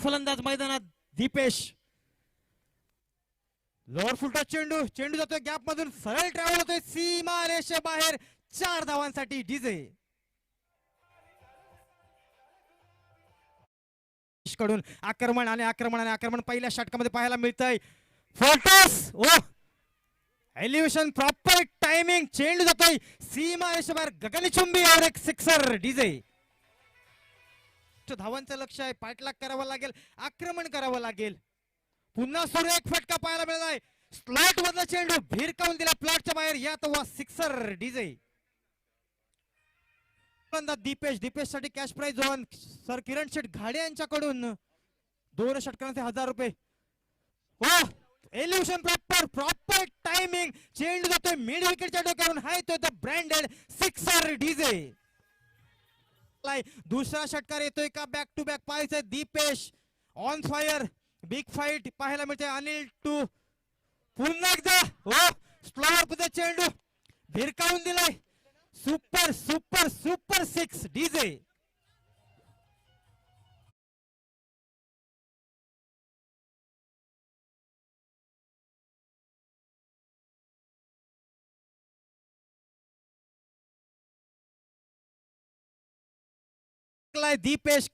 फलंदाज मैदानात दीपेश. लोअर फुलटा चेंडू चेंडू जातोय गॅप मधून. सरळ ट्रॅव्हल होतोय. सीमा रेषे बाहेर. चार धावांसाठी डीजे कडून आक्रमण आणि आक्रमण आणि आक्रमण पहिल्या षटकामध्ये पाहायला मिळतंय. फोटोस ओ एलिव्हेशन प्रॉपर टायमिंग चेंडू जातोय. सीमा रेषेबाहेर गगनचुंबी और एक सिक्सर डीजे धावांचं लक्ष आहे. पाठलाग करावा लागेल. आक्रमण करावं लागेल. पुन्हा सुरू एक फटका पाहायला मिळालाय स्लॉट मधला चेंडू भिरकावून दिला? प्लॉटच्या बाहेर यात वा सिक्सर डीजे दीपेश दीपेश. साठी cash prize zone sir Kiran Sheth Ghade यांच्याकडून. दोन षटकांचे हजार रुपये. हो. एल्युशन प्रॉपर प्रॉपर टायमिंग चेंडू जातोय मिड विकेटच्या डोक्यावरून. हाय तो द ब्रँडेड सिक्सर डीजे दुसरा षटकार येतोय का? Back to back पाहायचंय Dipesh. On fire big fight पाहायला मिळते अनिल टू. पुन्हा एकदा. हो. स्लॉवर पुढे चेंडू. भिरकावून दिलाय. Super super super six DJ Dipesh